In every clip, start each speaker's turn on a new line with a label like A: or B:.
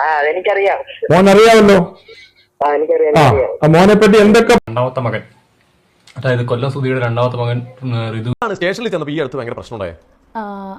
A: ആ അതെനിക്കറിയാം.
B: മോൻ അറിയാമല്ലോ
A: ആ
B: മോനെ പറ്റി എന്തൊക്കെ
C: രണ്ടാമത്തെ മകൻ. അതായത് കൊല്ലം സുധിയുടെ രണ്ടാമത്തെ മകൻ ഋതു
D: ആണ് സ്റ്റേഷനിൽ ചെന്നപ്പോൾ ഈ അടുത്ത് ഭയങ്കര
E: പ്രശ്നമുണ്ടായ?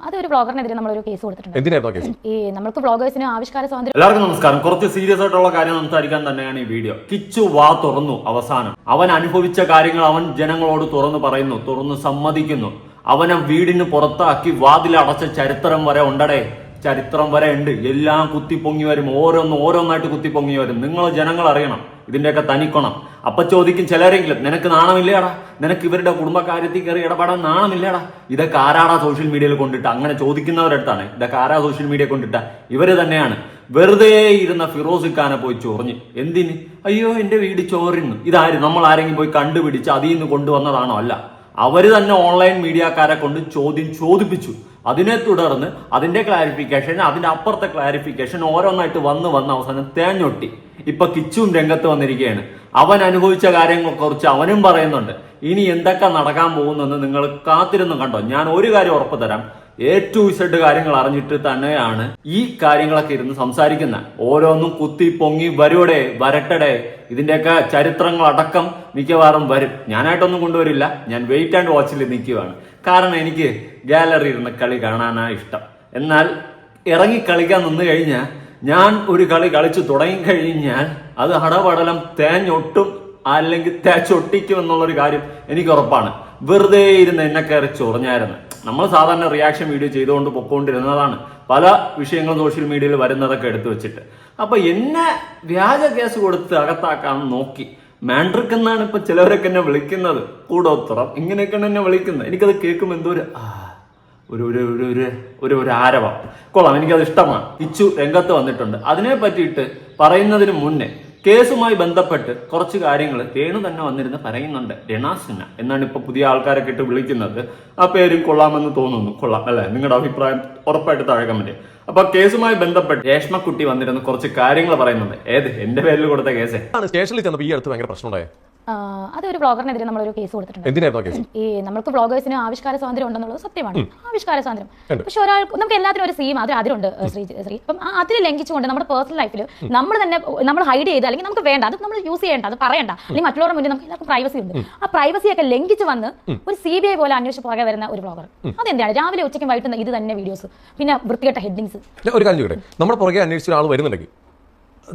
E: അതൊരു ബ്ലോഗറിനെതിരെ നമ്മളൊരു കേസ് കൊടുത്തിട്ടുണ്ട്.
D: കേസ്?
E: ഈ നമ്മൾക്ക് ബ്ലോഗേഴ്സിന് ആവിഷ്കാര സ്വാതന്ത്ര്യം
F: എല്ലാവർക്കും നമസ്കാരം. കുറച്ച് സീരിയസ് ആയിട്ടുള്ള കാര്യം സംസാരിക്കാൻ തന്നെയാണ് ഈ വീഡിയോ. കിച്ചു വാ തുറന്നു അവസാനം. അവൻ അനുഭവിച്ച കാര്യങ്ങൾ അവൻ ജനങ്ങളോട് തുറന്നു പറയുന്നു തുറന്നു സമ്മതിക്കുന്നു. അവനെ വീടിന് പുറത്താക്കി വാതിലടച്ച ചരിത്രം വരെ ഉണ്ടടേ. ചരിത്രം വരെ ഉണ്ട്. എല്ലാം കുത്തിപ്പൊങ്ങി വരും. ഓരോന്ന് ഓരോന്നായിട്ട് കുത്തിപ്പൊങ്ങി വരും. നിങ്ങൾ ജനങ്ങൾ അറിയണം. ഇതിന്റെയൊക്കെ തനിക്കണം. അപ്പൊ ചോദിക്കും ചിലരെങ്കിലും നിനക്ക് നാണമില്ലേടാ? നിനക്ക് ഇവരുടെ കുടുംബക്കാര്യത്തിൽ കയറി ഇടപെടാൻ നാണമില്ലേടാ? ഇതൊക്കെ ആരാടാ സോഷ്യൽ മീഡിയയിൽ കൊണ്ടിട്ട്? അങ്ങനെ ചോദിക്കുന്നവരടുത്താണ് ഇതൊക്കെ ആരാ സോഷ്യൽ മീഡിയ കൊണ്ടിട്ട? ഇവർ തന്നെയാണ്. വെറുതെ ഇരുന്ന ഫിറോസ് ഖാനെ പോയി ചൊറിഞ്ഞ്. എന്തിന്? അയ്യോ എന്റെ വീട് ചോറിന്നു. ഇതാരും? നമ്മൾ ആരെങ്കിലും പോയി കണ്ടുപിടിച്ച് അതിൽ നിന്ന് കൊണ്ടുവന്നതാണോ? അല്ല. അവർ തന്നെ ഓൺലൈൻ മീഡിയക്കാരെ കൊണ്ട് ചോദ്യം ചോദിപ്പിച്ചു. അതിനെ തുടർന്ന് അതിന്റെ ക്ലാരിഫിക്കേഷൻ അതിന്റെ അപ്പുറത്തെ ക്ലാരിഫിക്കേഷൻ ഓരോന്നായിട്ട് വന്ന് വന്ന് അവസാനം തേഞ്ഞൊട്ടി. ഇപ്പൊ കിച്ചും രംഗത്ത് വന്നിരിക്കുകയാണ്. അവൻ അനുഭവിച്ച കാര്യങ്ങളെ കുറിച്ച് അവനും പറയുന്നുണ്ട്. ഇനി എന്തൊക്കെ നടക്കാൻ പോകുന്നെന്ന് നിങ്ങൾ കാത്തിരുന്നു കണ്ടോ? ഞാൻ ഒരു കാര്യം ഉറപ്പ് തരാം. എ ടു ഇസഡ് കാര്യങ്ങൾ അറിഞ്ഞിട്ട് തന്നെയാണ് ഈ കാര്യങ്ങളൊക്കെ ഇരുന്ന് സംസാരിക്കുന്നത് ഓരോന്നും കുത്തി പൊങ്ങി വരുവടെ വരട്ടടെ. ഇതിന്റെയൊക്കെ ചരിത്രങ്ങൾ അടക്കം മിക്കവാറും വരും. ഞാനായിട്ടൊന്നും കൊണ്ടുവരില്ല. ഞാൻ വെയിറ്റ് ആൻഡ് വാച്ചിൽ നിൽക്കുകയാണ് കാരണം എനിക്ക് ഗാലറി ഇരുന്ന കളി കാണാനാണ് ഇഷ്ടം. എന്നാൽ ഇറങ്ങി കളിക്കാൻ നിന്ന് കഴിഞ്ഞാൽ ഞാൻ ഒരു കളി കളിച്ചു തുടങ്ങി കഴിഞ്ഞാൽ അത് ഹടപടലം തേഞ്ഞൊട്ടും അല്ലെങ്കിൽ തേച്ചൊട്ടിക്കും എന്നുള്ളൊരു കാര്യം എനിക്ക് ഉറപ്പാണ്. വെറുതെ ഇരുന്ന് എന്നെ കയറി ചൊറിഞ്ഞായിരുന്നു. നമ്മൾ സാധാരണ റിയാക്ഷൻ വീഡിയോ ചെയ്തുകൊണ്ട് പൊക്കോണ്ടിരുന്നതാണ്. പല വിഷയങ്ങളും സോഷ്യൽ മീഡിയയിൽ വരുന്നതൊക്കെ എടുത്തു വെച്ചിട്ട്. അപ്പൊ എന്നെ വ്യാജ കേസ് കൊടുത്ത് അകത്താക്കാൻ നോക്കി. മാൻഡ്രിക് എന്നാണ് ഇപ്പൊ ചിലവരൊക്കെ എന്നെ വിളിക്കുന്നത്. കൂടോത്തറം ഇങ്ങനെയൊക്കെയാണ് എന്നെ വിളിക്കുന്നത്. എനിക്കത് കേൾക്കുമ്പോൾ എന്തോ ഒരു ഒരു ഒരു ഒരു ഒരു ഒരു ഒരു ആരവം. കൊള്ളാം. എനിക്കത് ഇഷ്ടമാണ്. ഇച്ചു രംഗത്ത് വന്നിട്ടുണ്ട്. അതിനെ പറ്റിയിട്ട് പറയുന്നതിന് മുന്നേ കേസുമായി ബന്ധപ്പെട്ട് കുറച്ച് കാര്യങ്ങൾ രേണു തന്നെ വന്നിരുന്ന് പറയുന്നുണ്ട്. രണാസിന എന്നാണ് ഇപ്പൊ പുതിയ ആൾക്കാരൊക്കെ ഇട്ട് വിളിക്കുന്നത്. ആ പേരും കൊള്ളാമെന്ന് തോന്നുന്നു. കൊള്ളാം അല്ലെ? നിങ്ങളുടെ അഭിപ്രായം ഉറപ്പായിട്ട് താഴെ കമന്റ് അപ്പൊ കേസുമായി ബന്ധപ്പെട്ട് രേഷ്മക്കുട്ടി വന്നിരുന്ന് കുറച്ച് കാര്യങ്ങൾ പറയുന്നുണ്ട്. ഏത്? എന്റെ പേരിൽ കൊടുത്ത കേസേ.
D: സ്റ്റേഷനിൽ ചെന്നപ്പോൾ ഈ അടുത്ത് ഭയങ്കര പ്രശ്നമുണ്ടായത്
E: ആ, അതൊരു ബ്ലോഗറിനെതിരെ നമ്മളൊരു കേസ് കൊടുത്തിട്ടുണ്ട്. ഈ നമുക്ക് ബ്ലോഗേഴ്സിന് ആവിഷ്കാര സ്വാതന്ത്ര്യം ഉണ്ടെന്നുള്ളത് സത്യമാണ്. ആവിഷ്കാര സ്വാതന്ത്ര്യം. പക്ഷെ ഒരാൾ നമുക്ക് എല്ലാത്തിനും ഒരു സീം അതിൽ അതിലുണ്ട് ശ്രീ ശ്രീ അപ്പം അതിൽ ലംഘിച്ചുകൊണ്ട് നമ്മുടെ പേഴ്സണൽ ലൈഫിൽ നമ്മൾ തന്നെ നമ്മൾ ഹൈഡ് ചെയ്ത് അല്ലെങ്കിൽ നമുക്ക് വേണ്ട അത് നമ്മൾ യൂസ് ചെയ്യേണ്ട അത് പറയണ്ട. അല്ലെങ്കിൽ മറ്റുള്ളവരുടെ മുന്നിൽ നമുക്ക് എല്ലാവർക്കും പ്രൈവസി ഉണ്ട്. ആ പ്രൈവസി ഒക്കെ ലംഘിച്ച് വന്ന് ഒരു സി ബി ഐ പോലെ അന്വേഷിച്ച് പുറകെ വരുന്ന ഒരു ബ്ലോഗർ അതെന്താണ്? രാവിലെ ഉച്ചയ്ക്കും വൈകിട്ടും ഇത് തന്നെ വീഡിയോസ് പിന്നെ വൃത്തികെട്ട ഹെഡിങ്സ്
D: ഒരു കാര്യം നമ്മുടെ പുറകെ അന്വേഷിച്ച ഒരാൾ വരുന്നുണ്ടെങ്കിൽ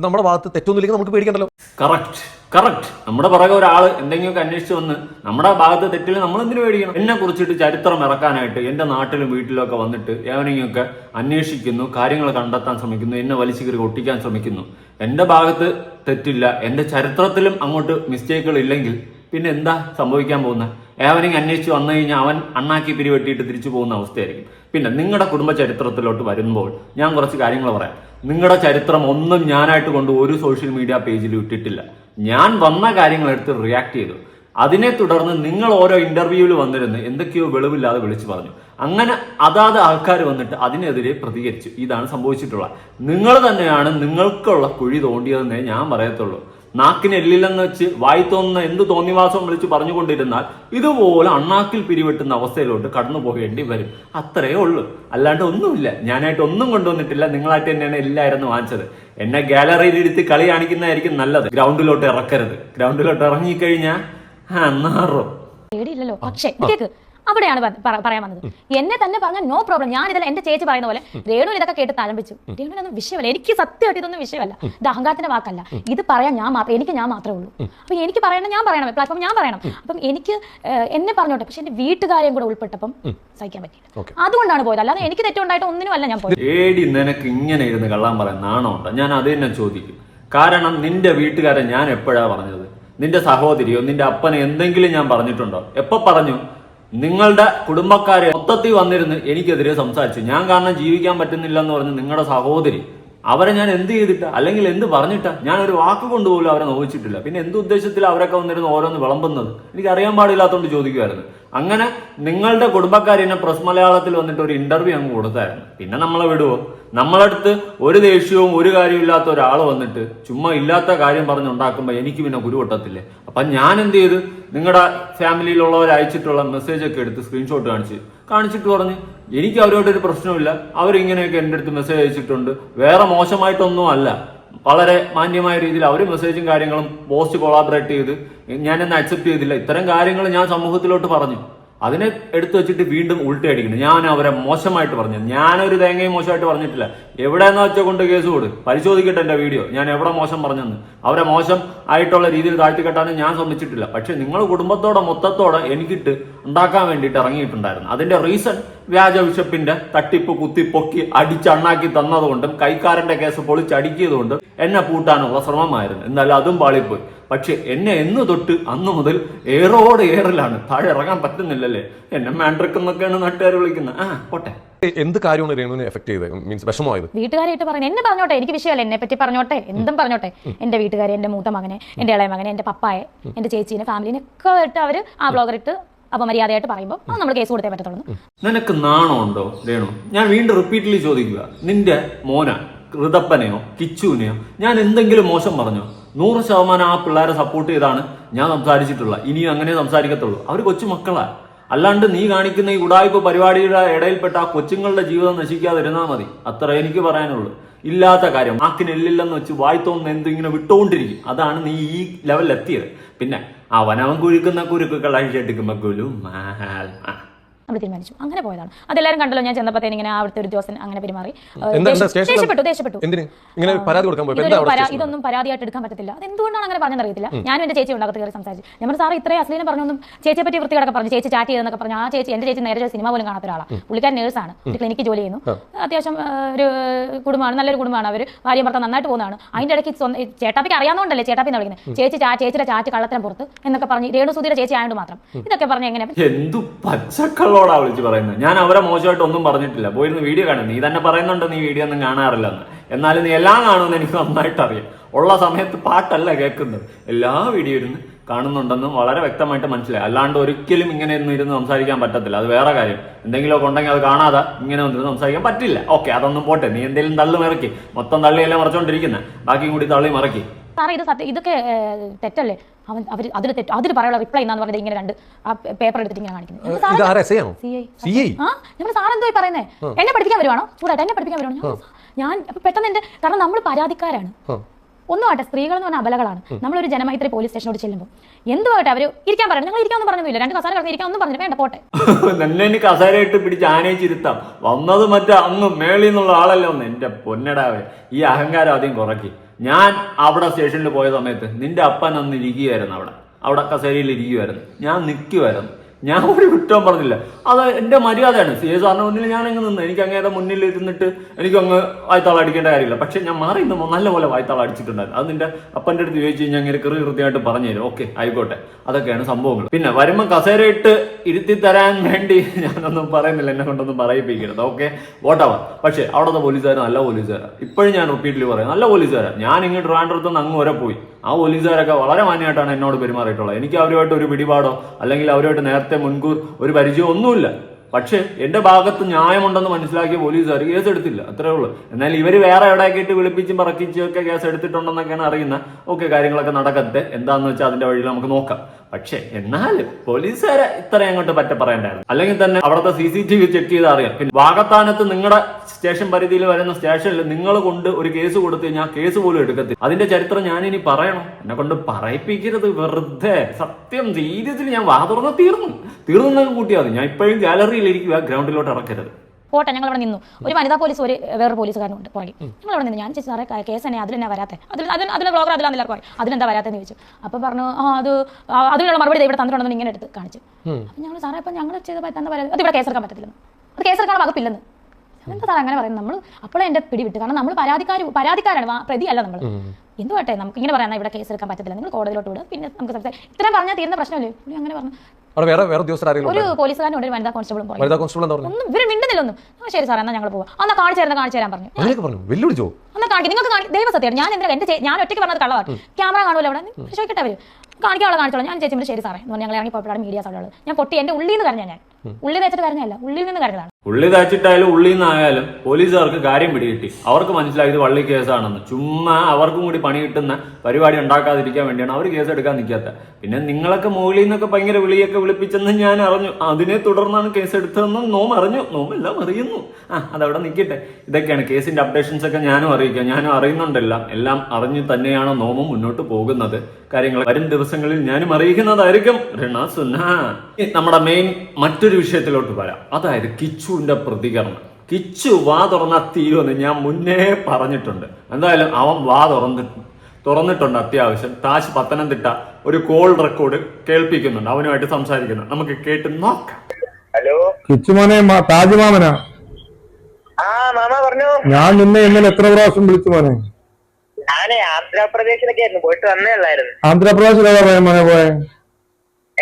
D: നമ്മുടെ ഭാഗത്ത് തെറ്റൊന്നുമില്ലെങ്കിൽ നമുക്ക് പേടിക്കണ്ടല്ലോ.
F: കറക്റ്റ് കറക്റ്റ് നമ്മുടെ പുറകെ ഒരാൾ എന്തെങ്കിലും അന്വേഷിച്ച് വന്ന് നമ്മുടെ ഭാഗത്ത് തെറ്റിൽ നമ്മൾ എന്തിനു പേടിക്കണം? എന്നെ കുറിച്ചിട്ട് ചരിത്രം ഇറക്കാനായിട്ട് എന്റെ നാട്ടിലും വീട്ടിലും ഒക്കെ വന്നിട്ട് ഏവനെങ്കിലൊക്കെ അന്വേഷിക്കുന്നു കാര്യങ്ങൾ കണ്ടെത്താൻ ശ്രമിക്കുന്നു എന്നെ വലിച്ചു കയറി ഒട്ടിക്കാൻ ശ്രമിക്കുന്നു. എന്റെ ഭാഗത്ത് തെറ്റില്ല. എന്റെ ചരിത്രത്തിലും അങ്ങോട്ട് മിസ്റ്റേക്കുകൾ ഇല്ലെങ്കിൽ പിന്നെ എന്താ സംഭവിക്കാൻ പോകുന്നത് ഏവനെങ്കിൽ അന്വേഷിച്ച് വന്നു കഴിഞ്ഞാൽ അവൻ അണ്ണാക്കി പിരിവെട്ടിയിട്ട് തിരിച്ചു പോകുന്ന അവസ്ഥയായിരിക്കും. പിന്നെ നിങ്ങളുടെ കുടുംബ ചരിത്രത്തിലോട്ട് വരുമ്പോൾ ഞാൻ കുറച്ച് കാര്യങ്ങൾ പറയാം. നിങ്ങളുടെ ചരിത്രം ഒന്നും ഞാനായിട്ട് കൊണ്ട് ഒരു സോഷ്യൽ മീഡിയ പേജിൽ ഇട്ടിട്ടില്ല. ഞാൻ വന്ന കാര്യങ്ങൾ എടുത്ത് റിയാക്ട് ചെയ്തു. അതിനെ തുടർന്ന് നിങ്ങൾ ഓരോ ഇന്റർവ്യൂവിൽ വന്നിരുന്ന് എന്തൊക്കെയോ വെളിവില്ലാതെ വിളിച്ചു പറഞ്ഞു. അങ്ങനെ അതാത് ആൾക്കാർ വന്നിട്ട് അതിനെതിരെ പ്രതികരിച്ചു. ഇതാണ് സംഭവിച്ചിട്ടുള്ളത്. നിങ്ങൾ തന്നെയാണ് നിങ്ങൾക്കുള്ള കുഴി തോണ്ടിയതെന്നേ ഞാൻ പറയത്തുള്ളൂ. നാക്കിന് എല്ലില്ലെന്ന് വെച്ച് വായി തോന്നുന്ന എന്ത് തോന്നിവാസവും വിളിച്ച് പറഞ്ഞുകൊണ്ടിരുന്നാൽ ഇതുപോലെ അണ്ണാക്കിൽ പിരിവെട്ടുന്ന അവസ്ഥയിലോട്ട് കടന്നു പോകേണ്ടി വരും. അത്രയേ ഉള്ളൂ. അല്ലാണ്ട് ഒന്നുമില്ല. ഞാനായിട്ട് ഒന്നും കൊണ്ടുവന്നിട്ടില്ല. നിങ്ങളായിട്ട് തന്നെയാണ് എല്ലായിരുന്നു വാങ്ങിച്ചത്. എന്നെ ഗാലറിയിൽ ഇരുത്തി കളി കാണിക്കുന്നതായിരിക്കും നല്ലത്. ഗ്രൗണ്ടിലോട്ട് ഇറക്കരുത്. ഗ്രൗണ്ടിലോട്ട് ഇറങ്ങിക്കഴിഞ്ഞാൽ ആ
E: പേടിയില്ലല്ലോ. പക്ഷേ അവിടെയാണ് പറയാൻ വന്നത്. എന്നെ തന്നെ പറഞ്ഞാൽ നോ പ്രോബ്ലം ഞാൻ ഇതെല്ലാം എന്റെ ചേച്ചി പറയുന്ന പോലെ രേണു ഇതൊക്കെ കേട്ട് തഴമ്പിച്ചു. രേണുവിനൊന്നും വിഷയമല്ല. എനിക്ക് സത്യമായിട്ട് ഇതൊന്നും വിഷയമല്ല. ഇത് അഹങ്കാരത്തിന്റെ വാക്കല്ല. ഇത് പറയാൻ ഞാൻ മാത്രം എനിക്ക് ഞാൻ മാത്രമേ ഉള്ളൂ. അപ്പൊ എനിക്ക് പറയണം ഞാൻ പറയണം. പ്ലാറ്റ്ഫോം ഞാൻ പറയണം. അപ്പം എനിക്ക് എന്നെ പറഞ്ഞോട്ടെ. പക്ഷെ എന്റെ വീട്ടുകാരെയും കൂടെ ഉൾപ്പെട്ടപ്പം സഹിക്കാൻ പറ്റി അതുകൊണ്ടാണ് പോയത്. അല്ലാതെ എനിക്ക് തെറ്റുണ്ടായിട്ട് ഒന്നിനും അല്ല ഞാൻ പോയത്.
F: ഏടി നിനക്ക് ഇങ്ങനെ ഇരുന്ന് കള്ളാൻ പറയാൻ നാണമുണ്ട്? ഞാൻ അത് തന്നെ ചോദിക്കും. കാരണം നിന്റെ വീട്ടുകാരെ ഞാൻ എപ്പോഴാ പറഞ്ഞത്? നിന്റെ സഹോദരിയോ നിന്റെ അപ്പനെ എന്തെങ്കിലും ഞാൻ പറഞ്ഞിട്ടുണ്ടോ? എപ്പോ പറഞ്ഞു? നിങ്ങളുടെ കുടുംബക്കാരെ മൊത്തത്തിൽ വന്നിരുന്ന് എനിക്കെതിരെ സംസാരിച്ചു. ഞാൻ കാരണം ജീവിക്കാൻ പറ്റുന്നില്ല എന്ന് പറഞ്ഞ് നിങ്ങളുടെ സഹോദരി അവരെ ഞാൻ എന്ത് ചെയ്തിട്ട അല്ലെങ്കിൽ എന്ത് പറഞ്ഞിട്ട ഞാൻ ഒരു വാക്ക് കൊണ്ടുപോലും അവരെ നോവിച്ചിട്ടില്ല. പിന്നെ എന്ത് ഉദ്ദേശത്തിൽ അവരൊക്കെ വന്നിരുന്ന് ഓരോന്ന് വിളമ്പുന്നത്? എനിക്ക് അറിയാൻ പാടില്ലാത്തതുകൊണ്ട് ചോദിക്കുമായിരുന്നു അങ്ങനെ നിങ്ങളുടെ കുടുംബക്കാർ എന്നെ പ്രസ് മലയാളത്തിൽ വന്നിട്ട് ഒരു ഇന്റർവ്യൂ അങ്ങ് കൊടുത്തായിരുന്നു. പിന്നെ നമ്മളെ വിടുവോ? നമ്മളടുത്ത് ഒരു ദേഷ്യവും ഒരു കാര്യവും ഇല്ലാത്ത ഒരാൾ വന്നിട്ട് ചുമ്മാ ഇല്ലാത്ത കാര്യം പറഞ്ഞുണ്ടാക്കുമ്പോൾ എനിക്ക് പിന്നെ ഗുരു പൊട്ടത്തില്ലേ അപ്പൊ ഞാൻ എന്ത് ചെയ്ത്? നിങ്ങളുടെ ഫാമിലിയിലുള്ളവർ അയച്ചിട്ടുള്ള മെസ്സേജ് ഒക്കെ എടുത്ത് സ്ക്രീൻഷോട്ട് കാണിച്ച്. കാണിച്ചിട്ട് പറഞ്ഞ് എനിക്ക് അവരോടൊരു പ്രശ്നമില്ല അവരിങ്ങനെയൊക്കെ എന്റെ അടുത്ത് മെസ്സേജ് അയച്ചിട്ടുണ്ട്. വേറെ മോശമായിട്ടൊന്നും അല്ല. വളരെ മാന്യമായ രീതിയിൽ അവർ മെസ്സേജും കാര്യങ്ങളും പോസ്റ്റ് കൊളാബറേറ്റ് ചെയ്ത് ഞാനെന്ന് അക്സെപ്റ്റ് ചെയ്തില്ല. ഇത്തരം കാര്യങ്ങൾ ഞാൻ സമൂഹത്തിലോട്ട് പറഞ്ഞു. അതിനെ എടുത്തു വെച്ചിട്ട് വീണ്ടും ഉൾട്ടയടിക്കുന്നു ഞാൻ അവരെ മോശമായിട്ട് പറഞ്ഞു. ഞാനൊരു തേങ്ങയും മോശമായിട്ട് പറഞ്ഞിട്ടില്ല. എവിടെ എന്ന് വെച്ചാൽ കൊണ്ട് കേസ് കൊടു. പരിശോധിക്കട്ടെ എന്റെ വീഡിയോ. ഞാൻ എവിടെ മോശം പറഞ്ഞെന്ന്. അവരെ മോശം ആയിട്ടുള്ള രീതിയിൽ താഴ്ത്തിക്കെട്ടാനും ഞാൻ ശ്രമിച്ചിട്ടില്ല പക്ഷെ നിങ്ങൾ കുടുംബത്തോടെ മൊത്തത്തോടെ എനിക്കിട്ട് ഉണ്ടാക്കാൻ വേണ്ടിയിട്ട് ഇറങ്ങിയിട്ടുണ്ടായിരുന്നു. അതിന്റെ റീസൺ വ്യാജ വിഷപ്പിന്റെ തട്ടിപ്പ് കുത്തി പൊക്കി അടിച്ചണ്ണാക്കി തന്നതുകൊണ്ടും കൈക്കാരന്റെ കേസ് പൊളിച്ചടിക്കിയതുകൊണ്ടും എന്നെ പൂട്ടാനുള്ള ശ്രമമായിരുന്നു. എന്നാലും അതും പാളിപ്പോയി. പക്ഷെ എന്നെ എന്ന് തൊട്ട് അന്ന് മുതൽ ഏറോട് ഏറലാണ്. താഴെ ഇറങ്ങാൻ പറ്റുന്നില്ലല്ലേ? എന്നെ മാൻഡ്രിക്കെന്നൊക്കെയാണ് നാട്ടുകാർ വിളിക്കുന്നത്. ആ പോട്ടെ.
D: എന്ത് കാര്യമാണ് രേണുവിനെ എഫക്ട് ചെയ്തത്? മീൻസ് വിഷമമായത്?
E: വീട്ടുകാരായിട്ട് പറഞ്ഞു എന്നെ പറഞ്ഞോട്ടെ എനിക്ക് വിഷയമല്ല എന്നെ പറ്റി പറഞ്ഞോട്ടെ എന്തും പറഞ്ഞോട്ടെ. എന്റെ വീട്ടുകാരെ എന്റെ മൂത്ത മകനെ എന്റെ ഇളയ മകനെ എന്റെ പപ്പായെ എന്റെ ചേച്ചീനെ ഫാമിലിനെ ഒക്കെ ആയിട്ട് അവർ ആ ബ്ലോഗർ ഇട്ട് അപമര്യാദയായിട്ട് പറയുമ്പോൾ നമ്മൾ കേസ് കൊടുത്തേ പറ്റത്തുള്ളൂ.
F: നിനക്ക് നാണമുണ്ടോ രേണു? ഞാൻ വീണ്ടും റിപ്പീറ്റ്ലി ചോദിക്കുക. നിന്റെ മോന? ഋതപ്പനെയോ കിച്ചുവിനെയോ ഞാൻ എന്തെങ്കിലും മോശം പറഞ്ഞോ? നൂറ് ശതമാനം ആ പിള്ളേരെ സപ്പോർട്ട് ചെയ്താണ് ഞാൻ സംസാരിച്ചിട്ടുള്ളത് ഇനിയും അങ്ങനെ സംസാരിക്കത്തുള്ളൂ. അവർ കൊച്ചു മക്കളാ. അല്ലാണ്ട് നീ കാണിക്കുന്ന ഈ ഉടായ്പ പരിപാടിയുടെ ഇടയിൽപ്പെട്ട ആ കൊച്ചുങ്ങളുടെ ജീവിതം നശിക്കാതെ നശിക്കാതിരുന്നാൽ മതി. അത്ര എനിക്ക് പറയാനുള്ളൂ. ഇല്ലാത്ത കാര്യം. ആക്കിന് എല്ലില്ലെന്ന് വെച്ച് വായ്ത്തോന്ന് എന്തും ഇങ്ങനെ വിട്ടുകൊണ്ടിരിക്കും അതാണ് നീ ഈ ലെവലിൽ എത്തിയത്. പിന്നെ അവനവൻ കുഴിക്കുന്ന കുരുക്കുകളായി അഴിച്ചെടുക്കുമ്പോ കുലും ആ
E: തീരുമാനിച്ചു. അങ്ങനെ പോയതാണ്. അതെല്ലാവരും കണ്ടല്ലോ ഞാൻ ചെന്നപ്പോഴത്തേന് ഇങ്ങനെ അവിടുത്തെ ഒരു ദിവസം അങ്ങനെ പെരുമാറി. ദേഷ്യപ്പെട്ടു ദേഷ്യപ്പെട്ടു. ഇതൊന്നും പരാതിയായിട്ട് എടുക്കാൻ പറ്റത്തില്ല. അത് എന്തുകൊണ്ടാണ് അങ്ങനെ പറഞ്ഞെന്ന് അറിയത്തില്ല. ഞാനും എന്റെ ചേച്ചി ഉണ്ടാകത്ത് കയറി സംസാരിച്ചു. ഞാൻ സാർ ഇത്രയും അശ്ലീലം പറഞ്ഞൊന്നും ചേച്ചിയെ പറ്റി വൃത്തികടക്കെ പറഞ്ഞു. ചേച്ചി ചാറ്റ് ചെയ്തെന്നൊക്കെ പറഞ്ഞു. ആ ചേച്ചി എന്റെ ചേച്ചി നേരെ സിനിമ പോലും കാണാത്ത ഒരാളാണ് പുള്ളിക്കാരൻ നേഴ്സാണ്. ഒരു ക്ലിനിക്ക് ജോലി ചെയ്യുന്നു. അത്യാവശ്യം ഒരു കുടുംബമാണ് നല്ലൊരു കുടുംബമാണ്. അവർ ഭാര്യ ഭർത്താവ് നന്നായിട്ട് പോകുന്നതാണ്. അതിന്റെ ഇടയ്ക്ക് ചേട്ടാപ്പിക്ക് അറിയാവുന്നതുകൊണ്ടല്ലേ ചേട്ടാപ്പി എന്ന് വിളിക്കുന്നത് ചേച്ചി ചാ ചേച്ചിയുടെ ചാറ്റ് കള്ളത്തിനും പുറത്ത് എന്നൊക്കെ പറഞ്ഞു രേണു സുധീര ചേച്ചി ആയതുകൊണ്ട് മാത്രം ഇതൊക്കെ പറഞ്ഞു എങ്ങനെ
F: എന്തു പച്ചക്കള്ളോടാ വിളിച്ച് പറയുന്നത്. ഞാൻ അവരെ മോശമായിട്ട് ഒന്നും പറഞ്ഞിട്ടില്ല. പോയിരുന്ന് വീഡിയോ കാണും. നീ തന്നെ പറയുന്നുണ്ട് നീ വീഡിയോ ഒന്നും കാണാറില്ലെന്ന്. എന്നാലും നീ എല്ലാം കാണുമെന്ന് എനിക്ക് നന്നായിട്ട് അറിയാം ഉള്ള സമയത്ത് പാട്ടല്ല കേൾക്കുന്നത്. എല്ലാ വീഡിയോ ഇരുന്ന് കാണുന്നുണ്ടെന്നും വളരെ വ്യക്തമായിട്ട് മനസ്സിലായി. അല്ലാണ്ട് ഒരിക്കലും ഇങ്ങനെ ഒന്നും ഇരുന്ന് സംസാരിക്കാൻ പറ്റത്തില്ല. അത് വേറെ കാര്യം. എന്തെങ്കിലുമൊക്കെ ഉണ്ടെങ്കിൽ അത് കാണാതെ. ഇങ്ങനെ ഒന്നും സംസാരിക്കാൻ പറ്റില്ല. ഓക്കെ അതൊന്നും പോട്ടെ. നീ എന്തെങ്കിലും തള്ളി മറക്കി. മൊത്തം തള്ളിയെല്ലാം മറച്ചുകൊണ്ടിരിക്കുന്നത് ബാക്കിയും കൂടി തള്ളി മറക്കി.
E: സാറേ ഇത് സത്യം ഇതൊക്കെ തെറ്റല്ലേ? അവൻ അവർ അതിൽ തെറ്റ് അതിൽ പറയാനുള്ള റിപ്ലൈ എന്നാന്ന് പറഞ്ഞത് ഇങ്ങനെ രണ്ട് ആ പേപ്പർ എടുത്തിട്ട് ഇങ്ങനെ കാണിക്കുന്നത് സാർ എന്തോ പറയുന്നേ? എന്നെ പഠിപ്പിക്കാൻ വരുവാണോ? ചൂടായിട്ട് എന്നെ പഠിപ്പിക്കാൻ വരുവാണോ? ഞാൻ- പെട്ടെന്ന് എന്റെ കാരണം നമ്മൾ പരാതിക്കാരാണ്. ഒന്നും ആട്ടെ സ്ത്രീകൾ എന്ന് പറഞ്ഞാൽ അബലകളാണ് നമ്മളൊരു ജനമൈത്രി പോലീസ് സ്റ്റേഷനോട് ചെല്ലുമ്പോൾ എന്തുമാട്ടെ അവർ ഇരിക്കാൻ പറഞ്ഞു. ഞങ്ങൾ ഇരിക്കാനൊന്നും പറഞ്ഞില്ല. രണ്ട് കസാര കിടന്ന് ഇരിക്കാൻ ഒന്നും പറഞ്ഞു വേണ്ട പോട്ടെ.
F: എനിക്ക് കസേരയിട്ട് പിടിച്ച് ആനയിച്ചിരുത്താം വന്നത് മറ്റേ അന്ന് മേളിൽ നിന്നുള്ള ആളല്ല ഒന്ന്. എന്റെ പൊന്നടാവേ ഈ അഹങ്കാരം ആദ്യം കുറയ്ക്ക്. ഞാൻ അവിടെ സ്റ്റേഷനിൽ പോയ സമയത്ത് നിന്റെ അപ്പൻ അന്ന് ഇരിക്കുകയായിരുന്നു അവിടെ. അവിടെ കസേരയിൽ ഇരിക്കുമായിരുന്നു ഞാൻ നിൽക്കുമായിരുന്നു ഞാൻ ഒരു കുറ്റവും പറഞ്ഞില്ല. അത് എന്റെ മര്യാദയാണ്. സി എ സാറിന് മുന്നിൽ ഞാൻ അങ്ങ് നിന്ന്. എനിക്ക് അങ്ങേരെ മുന്നിൽ ഇരുന്നിട്ട് എനിക്ക് അങ്ങ് വായ്ത്താളം അടിക്കേണ്ട കാര്യമില്ല. പക്ഷെ ഞാൻ മാറി നിന്ന് നല്ലപോലെ വായ്ത്താളം അടിച്ചിട്ടുണ്ടായിരുന്നു. അത് നിന്റെ അപ്പന്റെ അടുത്ത് ചോദിച്ചു കഴിഞ്ഞാൽ അങ്ങനെ കൃറി കൃത്യമായിട്ട് പറഞ്ഞു തരും. ഓക്കെ ആയിക്കോട്ടെ. അതൊക്കെയാണ് സംഭവങ്ങൾ. പിന്നെ വരുമ്പോൾ കസേരയിട്ട് ഇരുത്തി തരാൻ വേണ്ടി ഞാനൊന്നും പറയുന്നില്ല. എന്നെ കൊണ്ടൊന്നും പറയിപ്പിക്കരുത്. ഓക്കെ വോട്ടവർ പക്ഷേ അവിടുത്തെ പോലീസുകാർ നല്ല പോലീസുകാരാണ് ഇപ്പോഴും ഞാൻ റിപ്പീറ്റ്ലി പറയാം. നല്ല പോലീസുകാരാണ് ഞാൻ ഇങ്ങോട്ട് ട്രിവാൻഡ്രത്ത് അങ്ങ് വരെ പോയി. ആ പോലീസുകാരൊക്കെ വളരെ മാന്യമായിട്ടാണ് എന്നോട് പെരുമാറിയിട്ടുള്ളത്. എനിക്ക് അവരുമായിട്ട് ഒരു പിടിപാടോ അല്ലെങ്കിൽ അവരുമായിട്ട് നേരത്തെ മുൻകൂർ ഒരു പരിചയം ഒന്നുമില്ല. പക്ഷേ എന്റെ ഭാഗത്ത് ന്യായമുണ്ടെന്ന് മനസ്സിലാക്കിയ പോലീസുകാർ കേസ് എടുത്തില്ല. അത്രേ ഉള്ളൂ. എന്നാൽ ഇവർ വേറെ എവിടെയൊക്കെ വിളിപ്പിച്ചും പറക്കിച്ചും ഒക്കെ കേസ് എടുത്തിട്ടുണ്ടെന്നൊക്കെയാണ് അറിയുന്നത് ഓക്കെ കാര്യങ്ങളൊക്കെ നടക്കട്ടെ. എന്താന്ന് വെച്ചാൽ അതിന്റെ വഴിയിൽ നമുക്ക് നോക്കാം. പക്ഷേ എന്നാലും പോലീസുകാരെ ഇത്ര അങ്ങോട്ട് പറ്റ പറയണ്ടായിരുന്നു. അല്ലെങ്കിൽ തന്നെ അവിടുത്തെ C C T V check ചെയ്ത് അറിയാം. പിന്നെ വാഗത്താനത്ത് നിങ്ങളുടെ സ്റ്റേഷൻ പരിധിയിൽ വരുന്ന സ്റ്റേഷനിൽ നിങ്ങൾ കൊണ്ട് ഒരു കേസ് കൊടുത്ത് കഴിഞ്ഞാൽ കേസ് പോലും എടുക്കത്തില്ല. അതിന്റെ ചരിത്രം ഞാൻ ഇനി പറയണം. എന്നെ കൊണ്ട് പറയിപ്പിക്കരുത് വെറുതെ. സത്യം സീരിയസിൽ ഞാൻ വാ തുറന്ന് തീർന്നു. തീർന്നു കൂട്ടിയാൽ ഞാൻ ഇപ്പോഴും ഗാലറിയിൽ ഇരിക്കുക ഗ്രൗണ്ടിലോട്ട് ഇറക്കരുത്.
E: പോട്ടെ ഞങ്ങൾ അവിടെ നിന്നു. ഒരു വനിതാ പോലീസ് ഒരു വേറെ പോലീസുകാരനുണ്ട് പുറകെ ഞങ്ങൾ അവിടെ നിന്ന്. ഞാൻ ചേച്ചി സാറേ കേസ് തന്നെ അതിലെന്നാ വരാത്തെ? അതിൽ അതിൽ അതിലെ ബ്ലോഗർ അതിലാണ് എല്ലാവർക്കും പോയി. അതിലെന്താ വരാത്തെന്ന്? ചോദിച്ചു. അപ്പോൾ പറഞ്ഞു ആ അത് അതിനുള്ള മറുപടി ഇവിടെ തന്നിട്ടുണ്ടെന്ന് ഇങ്ങനെ എടുത്ത് കാണിച്ചു. അപ്പം ഞങ്ങൾ സാറേ അപ്പം ഞങ്ങൾ ചെയ്ത തന്ന പരാതി അത് ഇവിടെ കേസെടുക്കാൻ പറ്റത്തില്ലെന്ന്. അത് കേസെടുക്കാൻ വകുപ്പില്ലെന്ന്. എന്താ സാർ അങ്ങനെ പറയുന്നത്? നമ്മൾ അപ്പോഴേ എന്റെ പിടിവിട്ട്. കാരണം നമ്മൾ പരാതിക്കാർ പരാതിക്കാരാണ് പ്രതിയല്ല നമ്മൾ എന്തുവാട്ടെ നമുക്ക് ഇങ്ങനെ പറയാൻ ഇവിടെ കേസ് എടുക്കാൻ പറ്റത്തില്ല. നിങ്ങൾ കോടതിയിലോട്ട് വിടുക പിന്നെ നമുക്ക് സംസാരിക്കാം. ഇത്രയും പറഞ്ഞാൽ തീരുന്ന പ്രശ്നമല്ലേ? അങ്ങനെ പറഞ്ഞു. ഒരു
D: പോലീസുകാരനുണ്ട്
E: പോലീസുകാരനും ഒരു വനിതാ കോൺസ്റ്റബിളും
D: എന്താ
E: ഒന്നും ഇവർ ഒന്നും ആ ശരി സാറേ എന്നാൽ ഞങ്ങൾ പോവാം. എന്നാൽ കാണിച്ചു തരുന്ന കാണിച്ചു തരാൻ പറഞ്ഞു.
D: അങ്ങനെയൊക്കെ പറഞ്ഞു. വെല്ലുവിളിച്ചോ?
E: എന്നാൽ കാണിക്കും. നിങ്ങൾക്ക് ദൈവസത്യം ഞാൻ എന്തിനാ എന്റെ ഞാൻ ഒറ്റയ്ക്ക് പറഞ്ഞത് കളവാ ക്യാമറ കാണുമല്ലോ അവിടെ? ചോദിക്കട്ടെ അവർ. കാണിക്കാനുള്ള കാണിച്ചോളാം. ഞാൻ ചേച്ചി ശരി സാറേ എന്ന് ഞങ്ങൾ ഇറങ്ങി പോയപ്പോഴാണ് മീഡിയ ഉള്ളത്. ഞാൻ പൊട്ടി എന്റെ ഉള്ളിൽ നിന്ന് കരഞ്ഞാൽ ഞാൻ. ഉള്ളിൽ നിന്ന് വെച്ചിട്ട് കരഞ്ഞല്ല ഉള്ളിൽ നിന്ന് കരഞ്ഞതാണ്.
F: ഉള്ളി തച്ചിട്ടായാലും ഉള്ളിൽ നിന്നായാലും പോലീസുകാർക്ക് കാര്യം പിടികിട്ടി. അവർക്ക് മനസ്സിലായി ഇത് വള്ളി കേസാണെന്ന്. ചുമ്മാ അവർക്കും കൂടി പണി കിട്ടുന്ന പരിപാടി ഉണ്ടാക്കാതിരിക്കാൻ വേണ്ടിയാണ് അവർ കേസ് എടുക്കാൻ നിൽക്കാത്ത പിന്നെ നിങ്ങളൊക്കെ മുകളിൽ നിന്നൊക്കെ ഭയങ്കര വിളിയൊക്കെ വിളിപ്പിച്ചെന്ന് ഞാൻ അറിഞ്ഞു. അതിനെ തുടർന്നാണ് കേസ് എടുത്തതെന്നും നോം അറിഞ്ഞു. നോമെല്ലാം അറിയുന്നു. ആ അതവിടെ നിൽക്കട്ടെ ഇതൊക്കെയാണ് കേസിന്റെ അപ്ഡേഷൻസ് ഒക്കെ ഞാനും അറിയിക്കാം. ഞാനും അറിയുന്നുണ്ടെല്ലാം. എല്ലാം അറിഞ്ഞു തന്നെയാണ് നോമം മുന്നോട്ട് പോകുന്നത്. കാര്യങ്ങൾ വരും ദിവസങ്ങളിൽ ഞാനും അറിയിക്കുന്നതായിരിക്കും. നമ്മുടെ മെയിൻ മറ്റൊരു വിഷയത്തിലോട്ട് വരാം. അതായത് കിച്ചുവിന്റെ പ്രതികരണം. കിച്ചു വാ തുറന്നാൽ തീരുമെന്ന് ഞാൻ മുന്നേ പറഞ്ഞിട്ടുണ്ട്. എന്തായാലും അവൻ വാ തുറന്ന് തുറന്നിട്ടുണ്ട് അത്യാവശ്യം. താജ് പത്തനംതിട്ട ഒരു കോൾ റെക്കോർഡ് കേൾപ്പിക്കുന്നുണ്ട്. അവനുമായിട്ട് സംസാരിക്കുന്നുണ്ട് നമുക്ക് കേട്ട് നോക്കാം.
A: ഹലോ?
B: കിച്ചുമോനെ താജ്മാമനാ
A: ആ മാമ പറഞ്ഞു.
B: ഞാൻ നിന്നെ ഇന്നലെ എത്ര പ്രാവശ്യം വിളിച്ചു മോനെ?
A: ഞാനേ ആന്ധ്രാപ്രദേശിലൊക്കെ ആയിരുന്നു. പോയിട്ട് വന്നേ ഉള്ളായിരുന്നു.
B: ആന്ധ്രാപ്രദേശിൽ എവിടെ പോയ മോനെ പോയെ?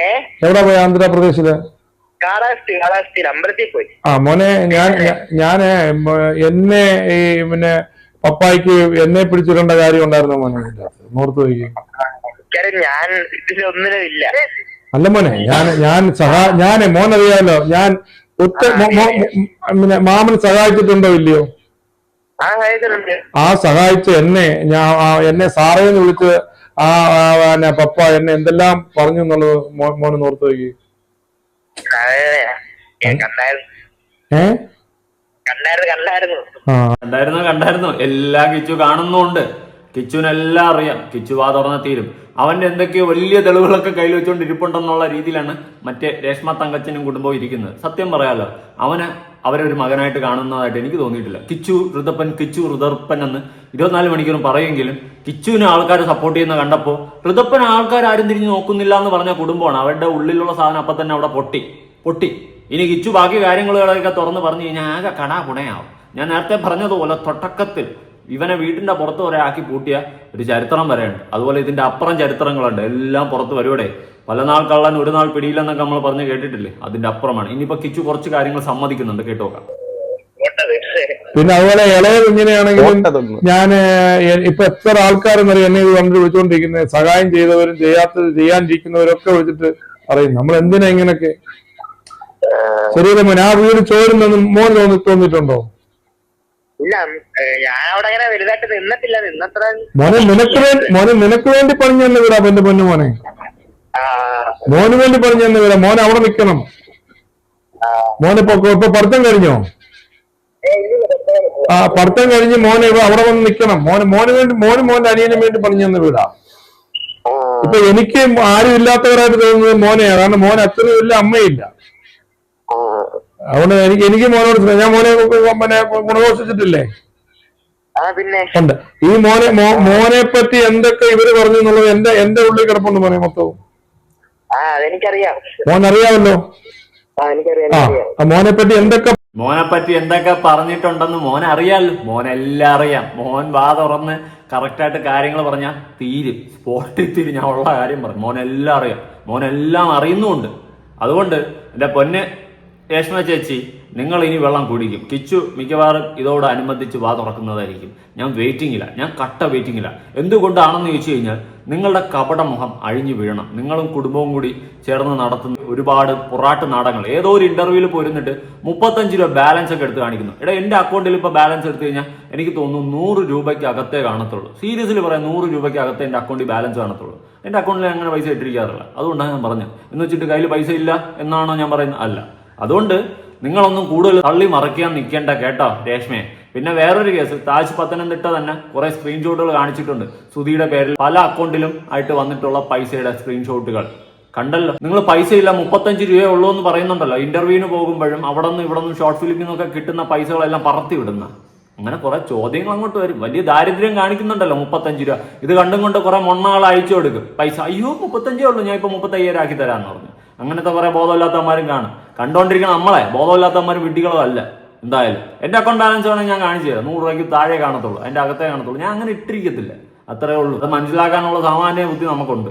A: ഏ?
B: എവിടെ പോയ
A: ആന്ധ്രാപ്രദേശിൽ? അമ്പലത്തിൽ പോയി.
B: ആ മോനെ ഞാൻ ഞാൻ ഞാൻ എന്നെ ഈ പിന്നെ പപ്പായ്ക്ക് എന്നെ പിടിച്ചിടേണ്ട കാര്യം ഉണ്ടായിരുന്നു മോനെ. നോർത്ത് പോയി
A: ഞാൻ
B: അല്ല മോനെ ഞാൻ ഞാൻ സഹാ ഞാൻ മോനറിയാലോ ഞാൻ ഒറ്റ മോ- പിന്നെ മാമൻ സഹായിച്ചിട്ടുണ്ടോ ഇല്ലയോ?
A: ആ
B: സഹായിച്ച എന്നെ ഞാൻ എന്നെ സാറേന്ന് വിളിച്ച് ആ പപ്പ എന്നെ എന്തെല്ലാം പറഞ്ഞു എന്നുള്ളത് മോനെ നോർത്ത് നോക്കി
A: കണ്ടായിരുന്നു. കണ്ടായിരുന്നോ.
F: എല്ലാ കിച്ചു കാണുന്നുണ്ട് കിച്ചുവിനെല്ലാം അറിയാം. കിച്ചു വാ തുറന്ന തീരും. അവന്റെ എന്തൊക്കെയോ വലിയ തെളിവുകളൊക്കെ കയ്യിൽ വെച്ചുകൊണ്ട് ഇരിപ്പുണ്ടെന്നുള്ള രീതിയിലാണ് മറ്റേ രേഷ്മ തങ്കച്ചനും കുടുംബവും ഇരിക്കുന്നത്. സത്യം പറയാലോ അവന് അവരൊരു മകനായിട്ട് കാണുന്നതായിട്ട് എനിക്ക് തോന്നിയിട്ടില്ല. കിച്ചു ഋതപ്പൻ കിച്ചു ഋതർപ്പൻ എന്ന് ഇരുപത്തിനാല് മണിക്കൂറും പറയുമെങ്കിലും കിച്ചുവിനെ ആൾക്കാർ സപ്പോർട്ട് ചെയ്യുന്ന കണ്ടപ്പോൾ ഋതപ്പൻ ആൾക്കാർ ആരും തിരിഞ്ഞു നോക്കുന്നില്ല എന്ന് പറഞ്ഞ കുടുംബമാണ് അവരുടെ ഉള്ളിലുള്ള സാധനം അപ്പം തന്നെ അവിടെ പൊട്ടി. പൊട്ടി. ഇനി കിച്ചു ബാക്കി കാര്യങ്ങളൊക്കെ തുറന്ന് പറഞ്ഞു കഴിഞ്ഞാൽ ആകെ കടാ കുണയാവും ഞാൻ നേരത്തെ പറഞ്ഞതുപോലെ തുടക്കത്തിൽ ഇവനെ വീട്ടിന്റെ പുറത്ത് വരെ ആക്കി പൂട്ടിയ ഒരു ചരിത്രം വരെയുണ്ട്. അതുപോലെ ഇതിന്റെ അപ്പുറം ചരിത്രങ്ങളുണ്ട്. എല്ലാം പുറത്ത് വരുവടെ പല നാൾ കള്ളൻ ഒരു നാൾ പിടിയില്ലെന്നൊക്കെ നമ്മൾ പറഞ്ഞ് കേട്ടിട്ടില്ലേ? അതിന്റെ അപ്പുറമാണ്. ഇനിയിപ്പോ കിച്ചു കുറച്ച് കാര്യങ്ങൾ സമ്മതിക്കുന്നുണ്ട്. കേട്ടോക്കാം
B: പിന്നെ അതുപോലെ ഇളയത് ഇങ്ങനെയാണെങ്കിലും ഞാൻ ഇപ്പൊ എത്ര ആൾക്കാരെന്നറിയാം എന്നെ ഇത് കണ്ടു വിളിച്ചുകൊണ്ടിരിക്കുന്നത് സഹായം ചെയ്തവരും ചെയ്യാത്തത് ചെയ്യാണ്ടിരിക്കുന്നവരൊക്കെ വിളിച്ചിട്ട് പറയും. നമ്മൾ എന്തിനാ ഇങ്ങനൊക്കെ? ശരിയല്ലേ മോൻ ആ വീട് ചോരുന്നെന്ന് മോൻ തോന്നി തോന്നിയിട്ടുണ്ടോ?
A: ഇല്ല ഞാൻ അവിടെ അങ്ങനെ വലുതായിട്ട് നിന്നിട്ടില്ല. നിന്നത്ര
B: മോനെ നിനക്ക് മോനെ നിനക്ക് വേണ്ടി പറഞ്ഞു തന്നെ വിടാം എന്റെ പൊന്നു മോനെ. മോന് വേണ്ടി പറഞ്ഞു തന്നെ വിടാം. മോനെ അവിടെ നിൽക്കണം മോനെ ഇപ്പൊ ഇപ്പൊ പഠിത്തം കഴിഞ്ഞോ? ആ പഠിത്തം കഴിഞ്ഞ് മോനെ അവിടെ വന്ന് നിൽക്കണം മോന് മോന് വേണ്ടി മോന് മോന്റെ അനിയനും വേണ്ടി പറഞ്ഞു തന്നെ വിടാം. ഇപ്പൊ എനിക്ക് ആരും ഇല്ലാത്തവരായിട്ട് തോന്നുന്നത് മോനെയാണ് കാരണം മോനെ അച്ഛനും ഇല്ല അമ്മയില്ല അതുകൊണ്ട് എനിക്ക് എനിക്ക് മോനെ സ്നേഹം. ഞാൻ മോനെ പിന്നെ ഗുണഘോഷിച്ചിട്ടില്ലേ?
A: ആ പിന്നെ?
B: ഉണ്ട്. ഈ മോനെ മോനെ പറ്റി എന്തൊക്കെ ഇവർ പറഞ്ഞു എന്നുള്ളത് എന്റെ എന്റെ ഉള്ളിൽ കിടപ്പുണ്ട് മോനെ മൊത്തവും. മോൻ അറിയാമല്ലോ
A: ആ
B: മോനെ പറ്റി എന്തൊക്കെ
F: മോനെ പറ്റി എന്തൊക്കെ പറഞ്ഞിട്ടുണ്ടെന്ന് മോൻ അറിയാൽ മോനെല്ലാം എല്ലാം അറിയാം. മോൻ വാ തുറന്ന് കറക്റ്റായിട്ട് കാര്യങ്ങൾ പറഞ്ഞാൽ തീരും. സ്പോട്ടിൽ തീരും. ഞാൻ ഉള്ള കാര്യം പറഞ്ഞു മോനെല്ലാം എല്ലാം അറിയാം. മോനെല്ലാം എല്ലാം അറിയുന്നുമുണ്ട്. അതുകൊണ്ട് എന്റെ പൊന്ന് രേഷ്മ ചേച്ചി നിങ്ങൾ ഇനി വെള്ളം കുടിക്കും. കിച്ചു മിക്കവാറും ഇതോടനുബന്ധിച്ച് വാ തുറക്കുന്നതായിരിക്കും. ഞാൻ വെയിറ്റിംഗില്ല ഞാൻ കട്ട വെയിറ്റിംഗില്ല എന്തുകൊണ്ടാണെന്ന് ചോദിച്ചു കഴിഞ്ഞാൽ നിങ്ങളുടെ കപട മുഖം അഴിഞ്ഞു വീഴണം. നിങ്ങളും കുടുംബവും കൂടി ചേർന്ന് നടത്തുന്ന ഒരുപാട് പൊറാട്ട് നാടകങ്ങൾ. ഏതോ ഒരു ഇന്റർവ്യൂവിൽ പോയിരുന്നിട്ട് മുപ്പത്തഞ്ച് രൂപ ബാലൻസ് ഒക്കെ എടുത്ത് കാണിക്കുന്നു. എടാ എന്റെ അക്കൗണ്ടിൽ ഇപ്പൊ ബാലൻസ് എടുത്തു കഴിഞ്ഞാൽ എനിക്ക് തോന്നുന്നു നൂറ് രൂപയ്ക്ക് അകത്തേ കാണത്തുള്ളൂ. സീരിയസ്ലി പറയാം നൂറ് രൂപയ്ക്ക് അകത്തേ എന്റെ അക്കൗണ്ടിൽ ബാലൻസ് കാണത്തുള്ളൂ. എന്റെ അക്കൗണ്ടിൽ അങ്ങനെ പൈസ ഇട്ടിരിക്കാറില്ല. അതുകൊണ്ടാണ് ഞാൻ പറഞ്ഞത്. എന്ന് വെച്ചിട്ട് കയ്യിൽ പൈസ ഇല്ല എന്നാണോ ഞാൻ പറയുന്നത്? അല്ല. അതുകൊണ്ട് നിങ്ങളൊന്നും കൂടുതൽ തള്ളി മറയ്ക്കാൻ നിൽക്കേണ്ട കേട്ടോ രേഷ്മയെ. പിന്നെ വേറൊരു കേസ് താജ് പത്തനംതിട്ട തന്നെ കുറെ സ്ക്രീൻഷോട്ടുകൾ കാണിച്ചിട്ടുണ്ട്. സുധിയുടെ പേരിൽ പല അക്കൗണ്ടിലും ആയിട്ട് വന്നിട്ടുള്ള പൈസയുടെ സ്ക്രീൻഷോട്ടുകൾ കണ്ടല്ലോ? നിങ്ങൾ പൈസ ഇല്ല മുപ്പത്തഞ്ച് രൂപയേ ഉള്ളൂ എന്ന് പറയുന്നുണ്ടല്ലോ. ഇന്റർവ്യൂവിന് പോകുമ്പോഴും അവിടെ നിന്ന് ഇവിടെ നിന്ന് ഷോർട്ട് ഫിലിമിൽ നിന്നൊക്കെ കിട്ടുന്ന പൈസകളെല്ലാം പറത്തി വിടുന്ന. അങ്ങനെ കുറെ ചോദ്യങ്ങൾ അങ്ങോട്ട് വരും. വലിയ ദാരിദ്ര്യം കാണിക്കുന്നുണ്ടല്ലോ മുപ്പത്തഞ്ച് രൂപ. ഇത് കണ്ടും കൊണ്ട് കുറെ മൊണ്ണാൾ അയച്ചു കൊടുക്കും. പൈസ അയ്യോ മുപ്പത്തഞ്ചേ ഉള്ളൂ. ഞാൻ ഇപ്പൊ മുപ്പത്തയ്യായിരം ആക്കി തരാന്ന് പറഞ്ഞു. അങ്ങനത്തെ കുറെ ബോധമില്ലാത്തമാരും കാണും. കണ്ടോണ്ടിരിക്കുന്ന നമ്മളെ ബോധമില്ലാത്തമാരും വിഡ്ഢികളും അല്ല എന്തായാലും. എന്റെ അക്കൗണ്ട് ബാലൻസ് വേണമെങ്കിൽ ഞാൻ കാണിച്ചു തരാം. നൂറ് രൂപയ്ക്ക് താഴെ കാണത്തുള്ളൂ എന്റെ അകത്തേ കാണത്തുള്ളൂ. ഞാൻ അങ്ങനെ ഇട്ടിരിക്കത്തില്ല. അത്രേ ഉള്ളൂ. അത് മനസ്സിലാക്കാനുള്ള സാമാന്യ ബുദ്ധി നമുക്കുണ്ട്.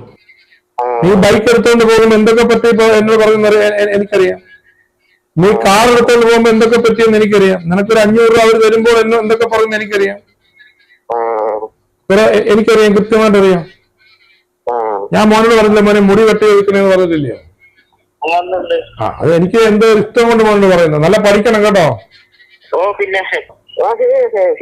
B: നീ ബൈക്ക് എടുത്തോണ്ട് പോകുമ്പോ എന്തൊക്കെ പറ്റി എന്നോട് പറയുന്ന എനിക്കറിയാം. നീ കാർ എടുത്തോണ്ട് പോകുമ്പോ എന്തൊക്കെ പറ്റിയെന്ന് എനിക്കറിയാം. നിനക്കൊരു അഞ്ഞൂറ് രൂപ അവർ വരുമ്പോൾ എന്നോ എന്തൊക്കെ പറയുന്ന എനിക്കറിയാം. എനിക്കറിയാം കൃത്യമായിട്ട് അറിയാം ഞാൻ മോനോട് പറഞ്ഞില്ല മോനെ മുടി വെട്ടി വയ്ക്കണെന്ന്
A: വന്നുണ്ട്
B: ആ അത് എനിക്ക് എന്തോ ഇഷ്ടം കൊണ്ട് മോനോട് പറയുന്നത് നല്ല പഠിക്കണം കേട്ടോ.
A: ഓ പിന്നെ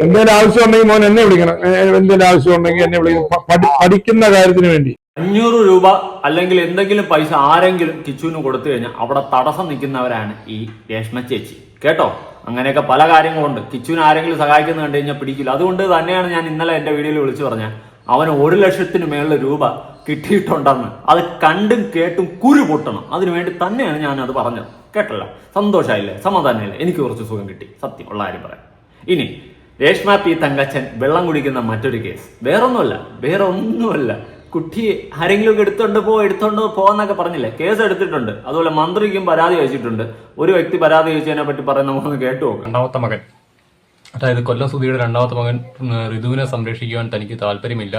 B: എന്തെങ്കിലും ആവശ്യം ഉണ്ടെങ്കിൽ മോൻ എന്നെ വിളിക്കണം. എന്തെങ്കിലും ആവശ്യം ഉണ്ടെങ്കിൽ എന്നെ വിളിക്കണം. പഠിക്കുന്ന കാര്യത്തിന് വേണ്ടി.
F: അഞ്ഞൂറ് രൂപ അല്ലെങ്കിൽ എന്തെങ്കിലും പൈസ ആരെങ്കിലും കിച്ചുവിന് കൊടുത്തു കഴിഞ്ഞാൽ അവിടെ തടസ്സം നിൽക്കുന്നവരാണ് ഈ രേഷ്മ ചേച്ചി. കേട്ടോ? അങ്ങനെയൊക്കെ പല കാര്യങ്ങളുണ്ട്. കിച്ചുവിന് ആരെങ്കിലും സഹായിക്കുന്ന കണ്ടു കഴിഞ്ഞാൽ പിടിക്കില്ല. അതുകൊണ്ട് തന്നെയാണ് ഞാൻ ഇന്നലെ എന്റെ വീഡിയോയിൽ വിളിച്ചു പറഞ്ഞത്. അവന് ഒരു ലക്ഷത്തിന് മേളിൽ രൂപ കിട്ടിയിട്ടുണ്ടെന്ന്. അത് കണ്ടും കേട്ടും കുരു പൊട്ടണം. അതിനുവേണ്ടി തന്നെയാണ് ഞാൻ അത് പറഞ്ഞത്. കേട്ടല്ല? സന്തോഷമായില്ലേ സമാധാനമില്ലേ എനിക്ക് കുറച്ച് സുഖം കിട്ടി. സത്യം ഉള്ള കാര്യം പറയാം. ഇനി രേഷ്മ പി തങ്കച്ചൻ വെള്ളം കുടിക്കുന്ന മറ്റൊരു കേസ്. വേറൊന്നുമല്ല വേറെ ഒന്നുമല്ല കുട്ടിയെ ആരെങ്കിലും പോ എടുത്തോണ്ട് പോ എടുത്തോണ്ട് പോന്നൊക്കെ പറഞ്ഞില്ലേ? കേസ് എടുത്തിട്ടുണ്ട്. അതുപോലെ മന്ത്രിക്കും പരാതി അയച്ചിട്ടുണ്ട് ഒരു വ്യക്തി പരാതി അയച്ചതിനെ പറ്റി പറയാൻ നമുക്കൊന്ന് കേട്ടു
C: രണ്ടാമത്തെ മകൻ. അതായത് കൊല്ലം സുധിയുടെ രണ്ടാമത്തെ മകൻ ഋതുവിനെ സംരക്ഷിക്കുവാൻ തനിക്ക് താല്പര്യമില്ല.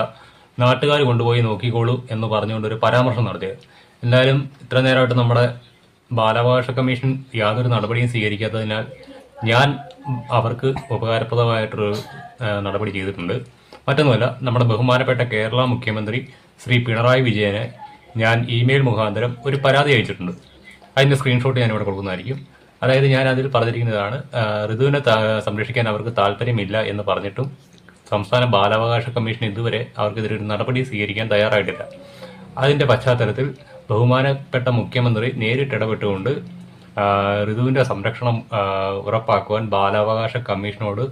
C: നാട്ടുകാർ കൊണ്ടുപോയി നോക്കിക്കോളൂ എന്ന് പറഞ്ഞുകൊണ്ട് ഒരു പരാമർശം നടത്തിയത്. എന്തായാലും ഇത്ര നേരമായിട്ട് നമ്മുടെ ബാലാവകാശ കമ്മീഷൻ യാതൊരു നടപടിയും സ്വീകരിക്കാത്തതിനാൽ ഞാൻ അവർക്ക് ഉപകാരപ്രദമായിട്ടൊരു നടപടി ചെയ്തിട്ടുണ്ട്. മറ്റൊന്നുമല്ല നമ്മുടെ ബഹുമാനപ്പെട്ട കേരള മുഖ്യമന്ത്രി ശ്രീ പിണറായി വിജയനെ ഞാൻ ഇമെയിൽ മുഖാന്തരം ഒരു പരാതി അയച്ചിട്ടുണ്ട്. അതിന്റെ സ്ക്രീൻഷോട്ട് ഞാൻ ഇവിടെ കൊടുക്കുന്നതായിരിക്കും. അതായത് ഞാൻ അതിൽ പറഞ്ഞിരിക്കുന്നതാണ് ഋതുവിനെ സംരക്ഷിക്കാൻ അവർക്ക് താല്പര്യമില്ല എന്ന് പറഞ്ഞിട്ടും സംസ്ഥാന ബാലാവകാശ കമ്മീഷൻ ഇതുവരെ അവർക്കെതിരെ ഒരു നടപടി സ്വീകരിക്കാൻ തയ്യാറായിട്ടില്ല. അതിന്റെ പശ്ചാത്തലത്തിൽ ബഹുമാനപ്പെട്ട മുഖ്യമന്ത്രി നേരിട്ടിടപെട്ടുകൊണ്ട് ഋതുവിന്റെ സംരക്ഷണം ഉറപ്പാക്കുവാൻ ബാലാവകാശ കമ്മീഷനോട്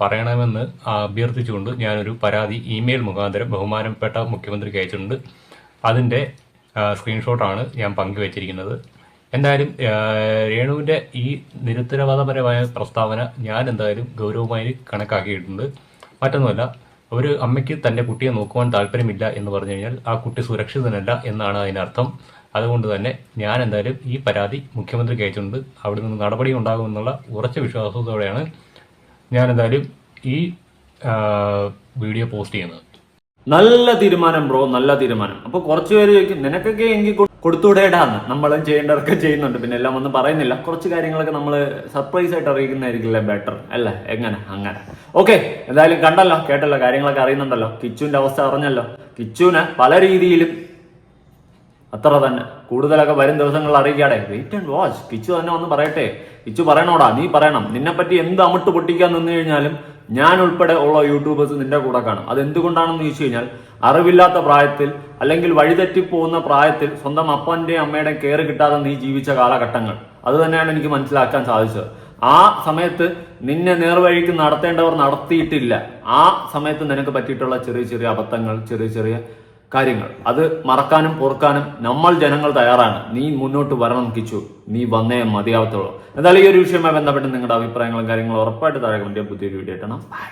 C: പറയണമെന്ന് അഭ്യർത്ഥിച്ചുകൊണ്ട് ഞാനൊരു പരാതി ഇമെയിൽ മുഖാന്തരം ബഹുമാനപ്പെട്ട മുഖ്യമന്ത്രിക്ക് അയച്ചിട്ടുണ്ട്. അതിന്റെ സ്ക്രീൻഷോട്ടാണ് ഞാൻ പങ്കുവച്ചിരിക്കുന്നത്. എന്തായാലും രേണുവിന്റെ ഈ നിരുത്തരവാദപരമായ പ്രസ്താവന ഞാൻ എന്തായാലും ഗൗരവമായി കണക്കാക്കിയിട്ടുണ്ട്. മറ്റൊന്നുമല്ല. ഒരു അമ്മയ്ക്ക് തന്റെ കുട്ടിയെ നോക്കുവാൻ താല്പര്യമില്ല എന്ന് പറഞ്ഞു കഴിഞ്ഞാൽ ആ കുട്ടി സുരക്ഷിതനല്ല എന്നാണ് അതിനർത്ഥം. അതുകൊണ്ട് തന്നെ ഞാൻ എന്തായാലും ഈ പരാതി മുഖ്യമന്ത്രിക്ക് അയച്ചിട്ടുണ്ട്. അവിടെ നിന്ന് നടപടി ഉണ്ടാകുമെന്നുള്ള ഉറച്ച വിശ്വാസത്തോടെയാണ് ഞാൻ എന്തായാലും ഈ വീഡിയോ പോസ്റ്റ് ചെയ്യുന്നത്.
F: നല്ല തീരുമാനം ബ്രോ നല്ല തീരുമാനം. അപ്പൊ കുറച്ചു പേര് ചോദിക്കും നിനക്കൊക്കെ എങ്കിൽ കൊടുത്തുവിടേടാന്ന്. നമ്മളും ചെയ്യേണ്ടതൊക്കെ ചെയ്യുന്നുണ്ട്. പിന്നെ എല്ലാം ഒന്നും പറയുന്നില്ല. കുറച്ച് കാര്യങ്ങളൊക്കെ നമ്മൾ സർപ്രൈസ് ആയിട്ട് അറിയിക്കുന്നതായിരിക്കില്ലേ ബെറ്റർ അല്ലേ? എങ്ങനെ? അങ്ങനെ. ഓക്കെ എന്തായാലും കണ്ടല്ലോ കേട്ടല്ലോ കാര്യങ്ങളൊക്കെ അറിയുന്നുണ്ടല്ലോ. കിച്ചുവിന്റെ അവസ്ഥ അറിഞ്ഞല്ലോ. കിച്ചുവിന് പല രീതിയിലും അത്ര തന്നെ കൂടുതലൊക്കെ വരും ദിവസങ്ങളിൽ അറിയിക്കാടെ വെയിറ്റ് ആൻഡ് വാച്ച് കിച്ചു തന്നെ വന്ന് പറയട്ടെ. കിച്ചു പറയണോടാ? നീ പറയണം. നിന്നെപ്പറ്റി എന്ത് അമിട്ട് പൊട്ടിക്കാൻ നിന്ന് കഴിഞ്ഞാലും ഞാൻ ഉൾപ്പെടെ ഉള്ള യൂട്യൂബേഴ്സ് നിന്റെ കൂടെ കാണും. അത് എന്തുകൊണ്ടാണെന്ന് ചോദിച്ചു കഴിഞ്ഞാൽ അറിവില്ലാത്ത പ്രായത്തിൽ അല്ലെങ്കിൽ വഴിതെറ്റി പോകുന്ന പ്രായത്തിൽ സ്വന്തം അപ്പന്റെയും അമ്മയുടെയും കെയർ കിട്ടാതെ നീ ജീവിച്ച കാലഘട്ടങ്ങൾ. അത് തന്നെയാണ് എനിക്ക് മനസ്സിലാക്കാൻ സാധിച്ചത്. ആ സമയത്ത് നിന്നെ നേർവഴിക്ക് നടത്തേണ്ടവർ നടത്തിയിട്ടില്ല. ആ സമയത്ത് നിനക്ക് പറ്റിയിട്ടുള്ള ചെറിയ ചെറിയ അബദ്ധങ്ങൾ ചെറിയ ചെറിയ കാര്യങ്ങൾ. അത് മറക്കാനും ഓർക്കാനും നമ്മൾ ജനങ്ങൾ തയ്യാറാണ്. നീ മുന്നോട്ട് വരണം കിച്ചു. നീ വന്നേ മതിയാവത്തുള്ളൂ. എന്തായാലും ഈ ഒരു വിഷയവുമായി ബന്ധപ്പെട്ട് നിങ്ങളുടെ അഭിപ്രായങ്ങളും കാര്യങ്ങളും ഉറപ്പായിട്ട് താഴെ ചെയ്യാം. പുതിയൊരു വീഡിയോ ഇട്ടണം ബൈ